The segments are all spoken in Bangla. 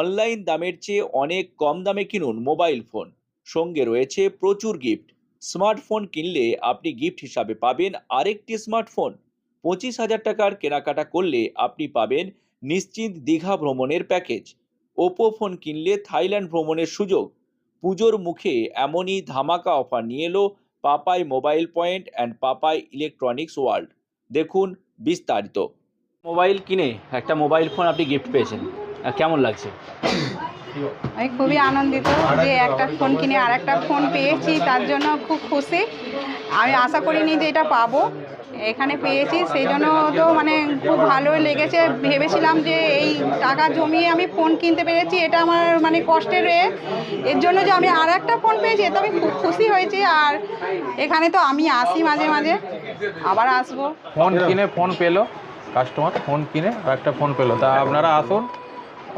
অনলাইন দামের চেয়ে অনেক কম দামে কিনুন মোবাইল ফোন। সঙ্গে রয়েছে প্রচুর গিফট। স্মার্টফোন কিনলে আপনি গিফট হিসাবে পাবেন আরেকটি স্মার্টফোন। পঁচিশ হাজার টাকার কেনাকাটা করলে আপনি পাবেন নিশ্চিত দীঘা ভ্রমণের প্যাকেজ। ওপো ফোন কিনলে থাইল্যান্ড ভ্রমণের সুযোগ। পুজোর মুখে এমনই ধামাকা অফার নিয়ে এলো Papai mobile point and Papai electronics world. দেখুন বিস্তারিত। মোবাইল কিনে একটা মোবাইল ফোন আপনি গিফট পেয়েছেন। কেমন লাগছে? আমি খুবই আনন্দিত যে একটা ফোন কিনে আর একটা ফোন পেয়েছি তার জন্য খুব খুশি। আমি আশা করিনি যে এটা পাবো এখানে পেয়েছি সেই জন্য তো মানে খুব ভালো লেগেছে। ভেবেছিলাম যে এই টাকা জমিয়ে আমি ফোন কিনতে পেরেছি এটা আমার মানে কষ্টের এর জন্য যে আমি আর একটা ফোন পেয়েছি এতে আমি খুব খুশি হয়েছি। আর এখানে তো আমি আসি মাঝে মাঝে আবার আসব। ফোন কিনে ফোন পেল কাস্টমার ফোন কিনে একটা ফোন পেল। তা আপনারা আসুন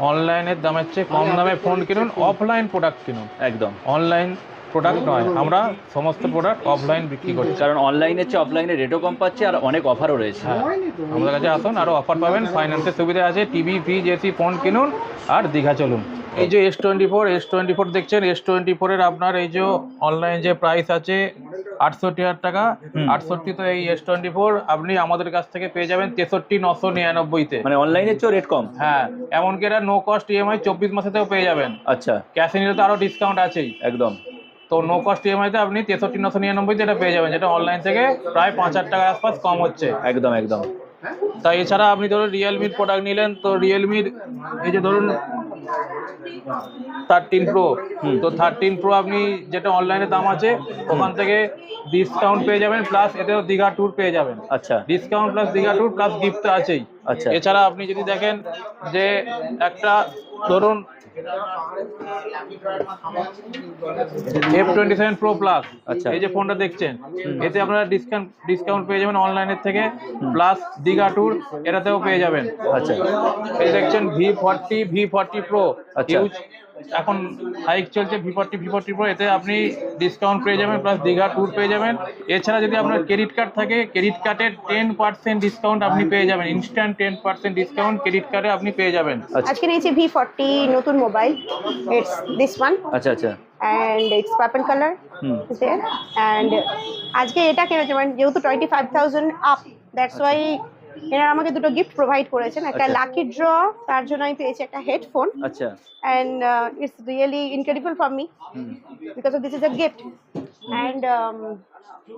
অনলাইনের দামের চেয়ে কম দামে ফোন কিনুন অফলাইন প্রোডাক্ট কিনুন। একদম। অনলাইন প্রোডাক্ট নয় আমরা সমস্ত প্রোডাক্ট অফলাইন বিক্রি করি কারণ অনলাইনের চেয়ে অফলাইনে রেটও কম পাচ্ছে আর অনেক অফারও রয়েছে। হ্যাঁ আমাদের কাছে আসুন আরও অফার পাবেন ফাইন্যান্সের সুবিধা আছে টিভি ফ্রিজ এসি ফোন কিনুন আর দীঘা চলুন। এই যে S twenty four S twenty four দেখছেন? এস টোয়েন্টি ফোরের আপনার এই যে অনলাইন যে প্রাইস আছে আটষট্টি হাজার টাকা। আটষট্টি তো এই এস টোয়েন্টি ফোর আপনি আমাদের কাছ থেকে পেয়ে যাবেন তেষট্টি নশো নিরানব্বইতে মানে অনলাইনের চেয়েও রেট কম? হ্যাঁ এমনকি এটা নো কস্ট ইএমআই চব্বিশ মাসে মাসেতেও পেয়ে যাবেন। আচ্ছা। ক্যাশে নিলে তো আরও ডিসকাউন্ট আছেই। একদম। তো নো কস্ট ইএমআইতে আপনি তেষট্টি নশো নিরানব্বইতে এটা পেয়ে যাবেন যেটা অনলাইন থেকে প্রায় পাঁচ হাজার টাকার আশপাশ কম হচ্ছে। একদম একদম। তা এছাড়া আপনি ধরুন রিয়েলমির প্রোডাক্ট নিলেন তো রিয়েলমির এই যে ধরুন থার্টিন প্রো তো থার্টিন প্রো আপনি যেটা অনলাইনে দাম আছে ওখান থেকে ডিসকাউন্ট পেয়ে যাবেন প্লাস এতেও দীঘা ট্যুর পেয়ে যাবেন। আচ্ছা। Discount plus Digha tour plus gift আছেই। আচ্ছা। এছাড়া আপনি যদি দেখেন যে একটা ধরুন F twenty seven pro plus আচ্ছা। এই যে ফোনটা দেখছেন এতে আপনারা ডিসকাউন্ট ডিসকাউন্ট পেয়ে যাবেন অনলাইনের থেকে প্লাস দীঘা ট্যুর এটাতেও পেয়ে যাবেন আচ্ছা এই দেখছেন V forty V forty pro আচ্ছা। এখন হাইক চলছে V forty V forty pro এতে আপনি ডিসকাউন্ট পেয়ে যাবেন প্লাস দীঘা ট্যুর পেয়ে যাবেন। এছাড়া যদি আপনার ক্রেডিট কার্ড থাকে ক্রেডিট কার্ডের টেন পার্সেন্ট ডিসকাউন্ট আপনি পেয়ে যাবেন। Instant ten percent discount credit কার্ডে আপনি পেয়ে যাবেন। আচ্ছা। আজকে নিয়েছি ভি ফর্টি নতুন মোবাইল ইটস দিস ওয়ান আচ্ছা আচ্ছা। And it's purple colour hmm. And আজকে এটা কিনেছে মানে যেহেতু twenty five thousand up that's why এনারা আমাকে দুটো গিফট প্রোভাইড করেছেন। একটা আচ্ছা। লাকি ড্র তার জন্য আমি পেয়েছি একটা হেডফোন আচ্ছা। And it's really incredible for me because of this is a gift and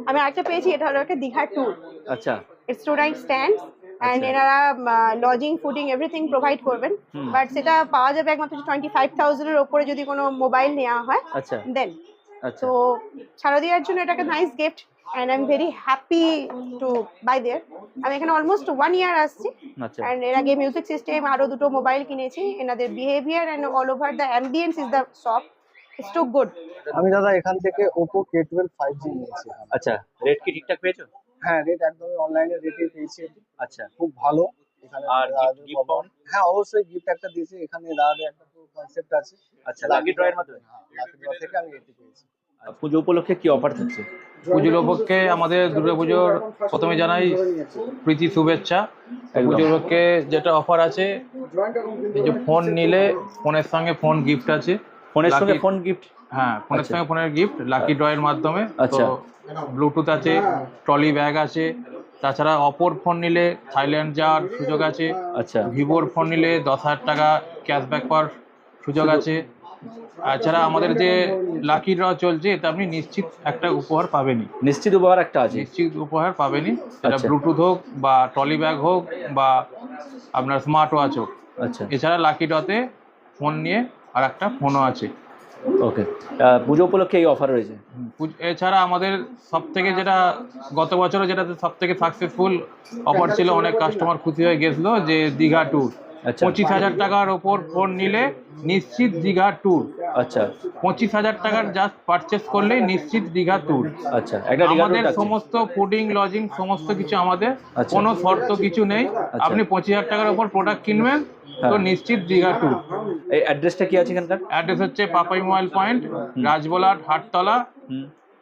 আমি আরেকটা পেয়েছি এটা হলো একটা দীঘার ট্যুর আচ্ছা। It's two night stand and আচ্ছা। এনারা লজিং ফুডিং এভরিথিং প্রোভাইড করবেন। বাট সেটা পাওয়া যাবে একমাত্র টোয়েন্টি ফাইভ থাউজেন্ডের ওপরে যদি কোনো মোবাইল নেওয়া হয় আচ্ছা। দেন আচ্ছা। তো শারদীয়ার জন্য এটা একটা nice gift and I am very happy to buy there আমি এখানে অলমোস্ট ওয়ান ইয়ার আসছি। আচ্ছা। অ্যান্ড এর আগে মিউজিক সিস্টেম আরও দুটো মোবাইল কিনেছি। এনাদের behaviour and all over the ambience is the shop it's too good আমি দাদা এখান থেকে Oppo K twelve five G নিয়েছি। আচ্ছা রেট কি ঠিকঠাক পেয়েছ? হ্যাঁ রেট একদমই অনলাইনে রেটে পেয়েছি। আচ্ছা। খুব ভালো। এখানে আর পাওনি? হ্যাঁ অবশ্যই গিফট একটা দিয়েছে। এখানে দাদাদের একটা কনসেপ্ট আছে। আচ্ছা লাকি ড্রয়ের মাধ্যমে? লাকি ড্র থেকে আমি এটি পেয়েছি। আর পুজো উপলক্ষে কি অফার থাকছে? পুজোর উপলক্ষে আমাদের দুর্গাপুজোর প্রথমে জানাই প্রীতি শুভেচ্ছা। পুজোর উপলক্ষে যেটা অফার আছে এই যে ফোন নিলে ফোনের সঙ্গে ফোন গিফট আছে। ফোনের সঙ্গে ফোন গিফট হ্যাঁ ফোনের আচ্ছা। সঙ্গে ফোনের গিফট লাকি ড্রয়ের মাধ্যমে। আচ্ছা। ব্লুটুথ আছে ট্রলি ব্যাগ আছে তাছাড়া অপর ফোন নিলে থাইল্যান্ড যাওয়ার সুযোগ আছে। আচ্ছা। ভিভোর ফোন নিলে দশ হাজার টাকা ক্যাশব্যাক পাওয়ার সুযোগ। আছে। এছাড়া আমাদের যে লাকি ড্র চলছে এটা আপনি নিশ্চিত একটা উপহার পাবেনই। নিশ্চিত উপহার একটা আছে। নিশ্চিত উপহার পাবেনই। সেটা আচ্ছা। ব্লুটুথ হোক বা ট্রলি ব্যাগ হোক বা আপনার স্মার্ট ওয়াচ হোক। আচ্ছা। এছাড়া লাকি ড্রতে ফোন নিয়ে আর একটা ফোনও আছে। ওকে। পুজো উপলক্ষে এই অফার রয়েছে? এছাড়া আমাদের সব থেকে যেটা গত বছরও যেটা সব থেকে সাকসেসফুল অফার ছিল অনেক কাস্টমার খুশি হয়ে গেছিল যে দীঘা ট্যুর আচ্ছা পঁচিশ হাজার টাকার ওপর ফোন নিলে নিশ্চিত দীঘা ট্যুর আচ্ছা। পঁচিশ হাজার টাকার জাস্ট পারচেস করলেই নিশ্চিত দীঘা ট্যুর আচ্ছা আমাদের সমস্ত ফুডিং লজিং সমস্ত কিছু আমাদের। আচ্ছা। কোনো শর্ত কিছু নেই। আপনি পঁচিশ হাজার টাকার ওপর প্রোডাক্ট কিনবেন তো হ্যাঁ। নিশ্চিত দীঘা ট্যুর এই অ্যাড্রেসটা কি আছে এখানকার? অ্যাড্রেস হচ্ছে পাপাই মোবাইল পয়েন্ট রাজবোলাট হাটতলা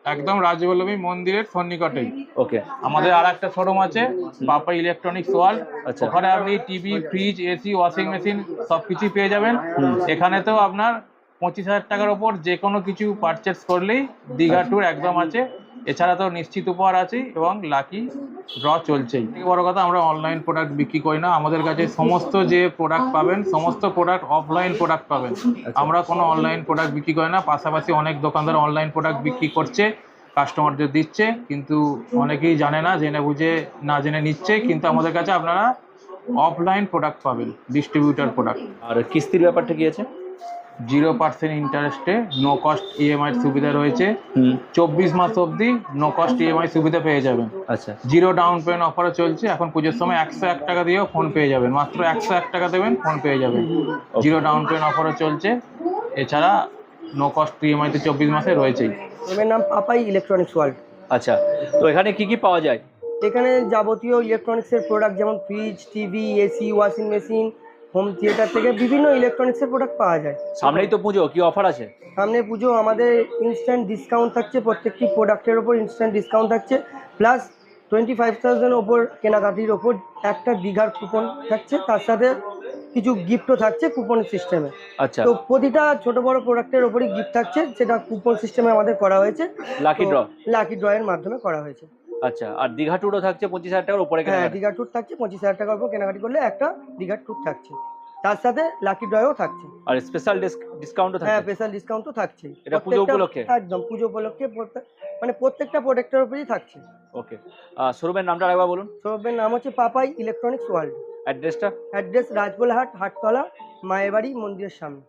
একদম রাজবল্লভী মন্দিরের সন্নিকটে ওকে আমাদের আর একটা শোরুম আছে বাপা ইলেকট্রনিক্স ওয়ার্ল্ড আচ্ছা। ওখানে আপনি TV fridge AC washing machine সবকিছুই পেয়ে যাবেন। এখানে তো আপনার পঁচিশ হাজার টাকার ওপর যে কোনো কিছু পারচেস করলেই দীঘা ট্যুর একদম আছে। এছাড়া তো নিশ্চিত উপহার আছে এবং লাকি ড্র চলছেই। বড় কথা আমরা অনলাইন প্রোডাক্ট বিক্রি করি না। আমাদের কাছে সমস্ত যে প্রোডাক্ট পাবেন সমস্ত প্রোডাক্ট অফলাইন প্রোডাক্ট পাবেন। আমরা কোনো অনলাইন প্রোডাক্ট বিক্রি করি না। পাশাপাশি অনেক দোকানদার অনলাইন প্রোডাক্ট বিক্রি করছে কাস্টমারদের দিচ্ছে কিন্তু অনেকেই জানে না জেনে বুঝে না জেনে নিচ্ছে। কিন্তু আমাদের কাছে আপনারা অফলাইন প্রোডাক্ট পাবেন ডিস্ট্রিবিউটার প্রোডাক্ট আর কিস্তির ব্যাপারটা কি আছে? জিরো পার্সেন্ট ইন্টারেস্টে নো কস্ট ইএমআই সুবিধা রয়েছে। চব্বিশ মাস অবধি নো কস্ট ইএমআই সুবিধা পেয়ে যাবেন। আচ্ছা। জিরো ডাউন পেমেন্ট অফারও চলছে। এখন পুজোর সময় একশো এক টাকা দিয়েও ফোন পেয়ে যাবেন। মাত্র একশো এক টাকা দেবেন ফোন পেয়ে যাবেন। জিরো ডাউন পেমেন্ট অফারও চলছে। এছাড়া নো কস্ট ইএমআইতে চব্বিশ মাসে রয়েছেই। শোরুমের নাম পাপাই ইলেকট্রনিক্স ওয়ার্ল্ড আচ্ছা তো এখানে কি কি পাওয়া যায়? এখানে যাবতীয় ইলেকট্রনিক্সের প্রোডাক্ট যেমন fridge TV AC washing machine home theatre থেকে বিভিন্ন ইলেকট্রনিক্সের প্রোডাক্ট পাওয়া যায়। সামনেই তো পুজো কি অফার আছে? সামনে পুজো আমাদের ইনস্ট্যান্ট ডিসকাউন্ট থাকছে প্রত্যেকটি প্রোডাক্টের ওপর ইনস্ট্যান্ট ডিসকাউন্ট থাকছে। প্লাস টোয়েন্টি ফাইভ থাউজেন্ড ওপর কেনাকাটির ওপর একটা দীঘার কুপন থাকছে তার সাথে কিছু গিফটও থাকছে কুপন সিস্টেমে আচ্ছা। তো প্রতিটা ছোট বড় প্রোডাক্টের ওপরই গিফট থাকছে সেটা কুপন সিস্টেমে আমাদের করা হয়েছে। লাকি ড্র লাকি ড্রয়ের মাধ্যমে করা হয়েছে। আচ্ছা আর দীঘা ট্যুরও থাকছে পঁচিশ হাজার টাকার উপরে হ্যাঁ দীঘা ট্যুর থাকছে পঁচিশ হাজার টাকার উপর কেনাকাটি করলে একটা দীঘার ট্যুর থাকছে। তার সাথে লাকি ড্রয়ও থাকছে। আর স্পেশাল ডিসকাউন্টও হ্যাঁ স্পেশাল ডিসকাউন্ট তো থাকছেই এটা পুজো উপলক্ষে? একদম পুজো উপলক্ষে মানে প্রত্যেকটা প্রোডাক্টের উপরেই থাকছে। ওকে। শোরুমের নামটা আরেকবার বলুন। সবের নাম হচ্ছে পাপাই ইলেকট্রনিক্স ওয়ার্ল্ড অ্যাড্রেসটা অ্যাড্রেস রাজবোলহাট হাটতলা মায়ের বাড়ি মন্দিরের সামনে।